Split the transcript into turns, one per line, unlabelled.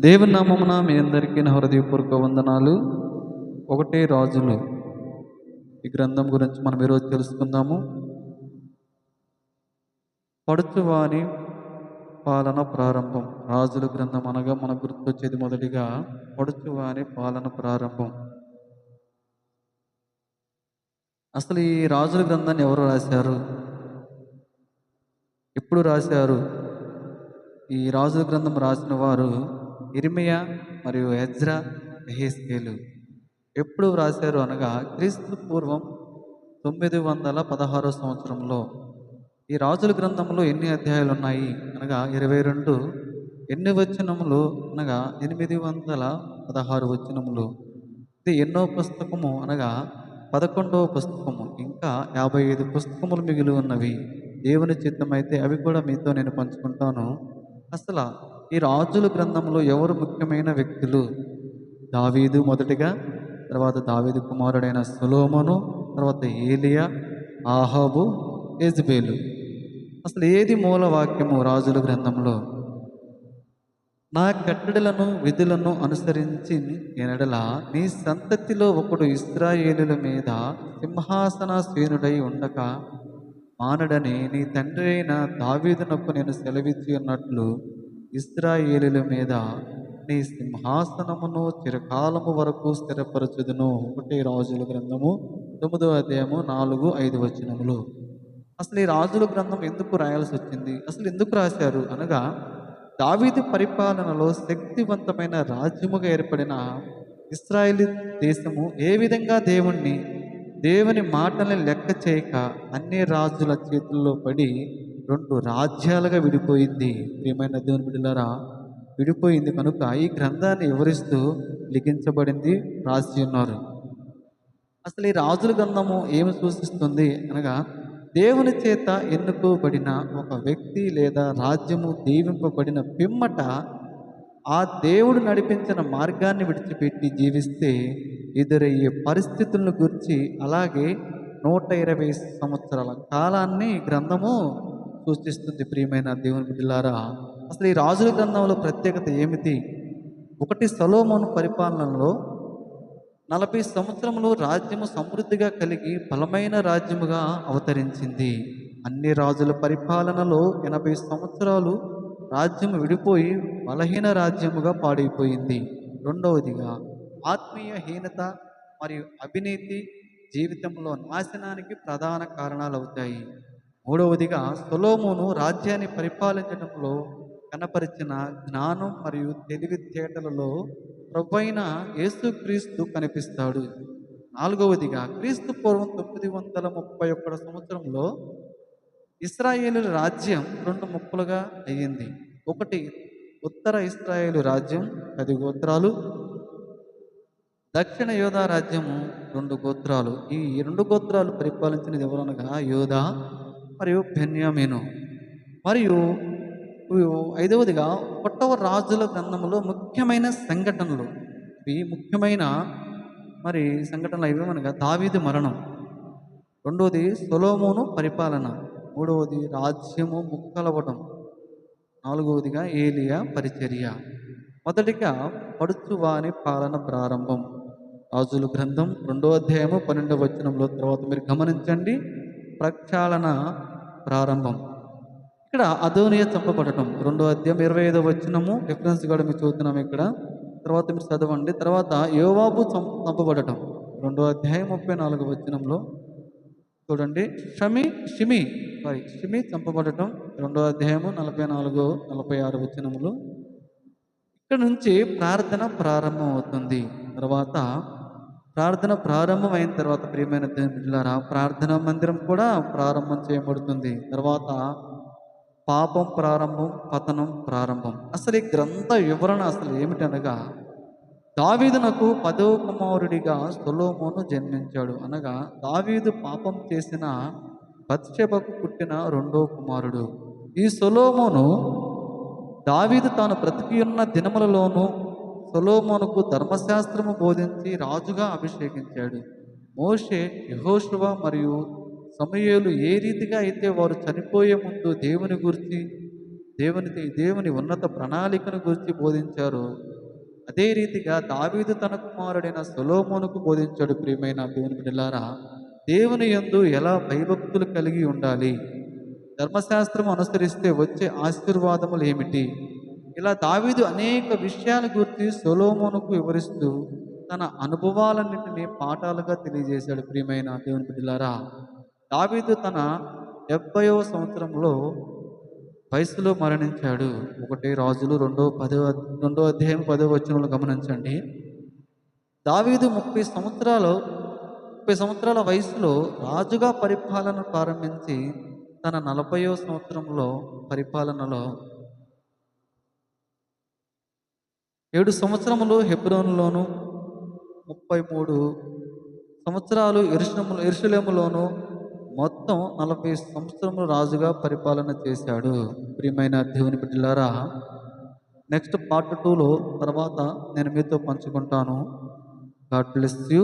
దేవుని నామమున మీ అందరికీ నా హృదయపూర్వక వందనాలు. ఒకటే రాజులు. ఈ గ్రంథం గురించి మనం ఈరోజు తెలుసుకుందాము. పడుచువాని పాలన ప్రారంభం. రాజుల గ్రంథం అనగా మనకు గుర్తొచ్చేది మొదటిగా పడుచువాని పాలన ప్రారంభం. అసలు ఈ రాజుల గ్రంథాన్ని ఎవరు రాశారు? ఎప్పుడు రాశారు? ఈ రాజుల గ్రంథం రాసిన వారు ఇర్మియా మరియు ఎజ్రా ఎహెస్కేలు ఎప్పుడు వ్రాసారు అనగా క్రీస్తు పూర్వం తొమ్మిది వందల పదహారో సంవత్సరంలో ఈ రాజుల గ్రంథంలో ఎన్ని అధ్యాయాలు ఉన్నాయి అనగా ఇరవై రెండు. ఎన్ని వచనములు? అనగా ఎనిమిది వందల పదహారు వచనములు. ఇది ఎన్నో పుస్తకము అనగా పదకొండవ పుస్తకము. ఇంకా యాభై ఐదు పుస్తకములు మిగిలి ఉన్నవి. దేవుని చిత్తమైతే అవి కూడా మీతో నేను పంచుకుంటాను. అసలు ఈ రాజుల గ్రంథంలో ఎవరు ముఖ్యమైన వ్యక్తులు? దావీదు మొదటిగా తర్వాత దావీదు కుమారుడైన సులోమను తర్వాత ఏలియా ఆహాబు ఎజ్బేలు అసలు ఏది మూల వాక్యము రాజుల గ్రంథంలో? నా కట్టడలను విధులను అనుసరించి ఎనడల నీ సంతతిలో ఒకడు ఇస్రాయేలుల మీద సింహాసనాసీనుడై ఉండక మానడని నీ తండ్రి అయిన దావీదునకు నేను సెలవిచ్చి ఉన్నట్లు ఇస్రాయేలుల మీద నీ సింహాసనమును చిరకాలము వరకు స్థిరపరచుదును. ఒకటి రాజుల గ్రంథము తొమ్మిదో అధ్యాయము నాలుగు ఐదు వచనములు. అసలు ఈ రాజుల గ్రంథం ఎందుకు రాయాల్సి వచ్చింది? అసలు ఎందుకు రాశారు? అనగా దావీదు పరిపాలనలో శక్తివంతమైన రాజ్యముగా ఏర్పడిన ఇస్రాయేలీ దేశము ఏ విధంగా దేవుణ్ణి దేవుని మాటల్ని లెక్క చేయక అన్ని రాజుల చేతుల్లో పడి రెండు రాజ్యాలుగా విడిపోయింది. ప్రియమైన దేవుని బిడ్డలారా విడిపోయింది కనుక ఈ గ్రంథాన్ని వివరిస్తూ లిఖించబడింది రాసి ఉన్నారు. అసలు ఈ రాజుల గ్రంథము ఏమి సూచిస్తుంది అనగా దేవుని చేత ఎన్నుకోబడిన ఒక వ్యక్తి లేదా రాజ్యము దీవింపబడిన పిమ్మట ఆ దేవుడు నడిపించిన మార్గాన్ని విడిచిపెట్టి జీవిస్తే ఎదురయ్యే పరిస్థితులను గురించి అలాగే నూట ఇరవై సంవత్సరాల కాలాన్ని గ్రంథము సూచిస్తుంది ప్రియమైన దేవుని బిడ్డలారా? అసలు ఈ రాజుల గ్రంథంలో ప్రత్యేకత ఏమిటి? ఒకటి సలోమోను పరిపాలనలో నలభై సంవత్సరములు రాజ్యము సమృద్ధిగా కలిగి బలమైన రాజ్యముగా అవతరించింది. అన్ని రాజుల పరిపాలనలో ఎనభై సంవత్సరాలు రాజ్యం విడిపోయి బలహీన రాజ్యముగా పాడైపోయింది. రెండవదిగా ఆత్మీయ హీనత మరియు అవినీతి జీవితంలో నాశనానికి ప్రధాన కారణాలు అవుతాయి మూడవదిగా సొలోమును రాజ్యాన్ని పరిపాలించడంలో కనపరిచిన జ్ఞానం మరియు తెలివితేటలలో ప్రభైన యేసుక్రీస్తు కనిపిస్తాడు. నాలుగవదిగా క్రీస్తు పూర్వం తొమ్మిది వందల ముప్పై ఒకటి సంవత్సరంలో ఇస్రాయేలు రాజ్యం రెండు ముక్కలుగా అయ్యింది. ఒకటి ఉత్తర ఇస్రాయేలు రాజ్యం పది గోత్రాలు దక్షిణ యోధా రాజ్యము రెండు గోత్రాలు. ఈ రెండు గోత్రాలు పరిపాలించినది ఎవరనగా యోధా మరియు బెన్యామీను. మరియు ఐదవదిగా ఒకటవ రాజుల గ్రంథంలో ముఖ్యమైన సంఘటనలు. ఇవి ముఖ్యమైన మరి సంఘటనలు ఇవి మనగా దావీది మరణం. రెండవది సొలోమోను పరిపాలన. మూడవది రాజ్యము ముక్కలవటం. నాలుగవదిగా ఏలియా పరిచర్య. మొదటిగా పడుచువాని పాలన ప్రారంభం. రాజుల గ్రంథం రెండో అధ్యాయము పన్నెండవ వచనంలో తర్వాత మీరు గమనించండి. ప్రక్షాళన ప్రారంభం. ఇక్కడ అధోనియ చంపబడటం. రెండో అధ్యాయం ఇరవై ఐదో వచ్చినము రిఫరెన్స్ కూడా మీరు చూస్తున్నాము ఇక్కడ. తర్వాత మీరు చదవండి. తర్వాత యోవాబు చంపబడటం. రెండో అధ్యాయం ముప్పై నాలుగు వచనంలో. చూడండి. షమి షిమి సారీ షిమి చంపబడటం. రెండో అధ్యాయము నలభై నాలుగు నలభై ఆరు వచనములు. ఇక్కడ నుంచి ప్రార్థన ప్రారంభం అవుతుంది తర్వాత ప్రార్థన ప్రారంభం అయిన తర్వాత ప్రియమైన బిడ్డలారా ప్రార్థనా మందిరం కూడా ప్రారంభం చేయబడుతుంది. తర్వాత పాపం ప్రారంభం పతనం ప్రారంభం. అసలు ఈ గ్రంథ వివరణ అసలు ఏమిటనగా దావీదునకు పదవ కుమారుడిగా సొలోమోను జన్మించాడు. అనగా దావీదు పాపం చేసిన బత్షెబకు పుట్టిన రెండో కుమారుడు. ఈ సొలోమోను దావీదు తాను బ్రతికి ఉన్న దినములలోనూ సొలోమోనుకు ధర్మశాస్త్రము బోధించి రాజుగా అభిషేకించాడు. మోషే యహోషువ మరియు సమయలు ఏ రీతిగా అయితే వారు చనిపోయే ముందు దేవుని గురించి దేవుని దేవుని ఉన్నత ప్రణాళికను గురించి బోధించారు అదే రీతిగా దావీదు తన కుమారుడైన సొలోమోనుకు బోధించాడు. ప్రియమైన దేవుని బిడ్డలారా దేవుని యందు ఎలా భయభక్తులు కలిగి ఉండాలి? ధర్మశాస్త్రం అనుసరిస్తే వచ్చే ఆశీర్వాదములు ఏమిటి? ఇలా దావీదు అనేక విషయాల గురించి సొలోమోనుకు వివరిస్తూ తన అనుభవాలన్నింటినీ పాఠాలుగా తెలియజేశాడు. ప్రియమైన దేవుని బిడ్డలారా దావీదు తన డెబ్బయో సంవత్సరంలో వయసులో మరణించాడు. ఒకటి రాజులు రెండో పదో రెండో అధ్యాయం పదో వచనంలో గమనించండి. దావీదు ముప్పై సంవత్సరాలు ముప్పై సంవత్సరాల వయసులో రాజుగా పరిపాలన ప్రారంభించి తన నలభయో సంవత్సరంలో పరిపాలనలో ఏడు సంవత్సరములు హెబ్రోన్లోను ముప్పై మూడు సంవత్సరాలు ఎరుషలేము ఎరుషలేములోను మొత్తం నలభై సంవత్సరములు రాజుగా పరిపాలన చేశాడు. ప్రియమైన దేవుని బిడ్డలారా నెక్స్ట్ పార్ట్ టూలో తర్వాత నేను మీతో పంచుకుంటాను. God bless you.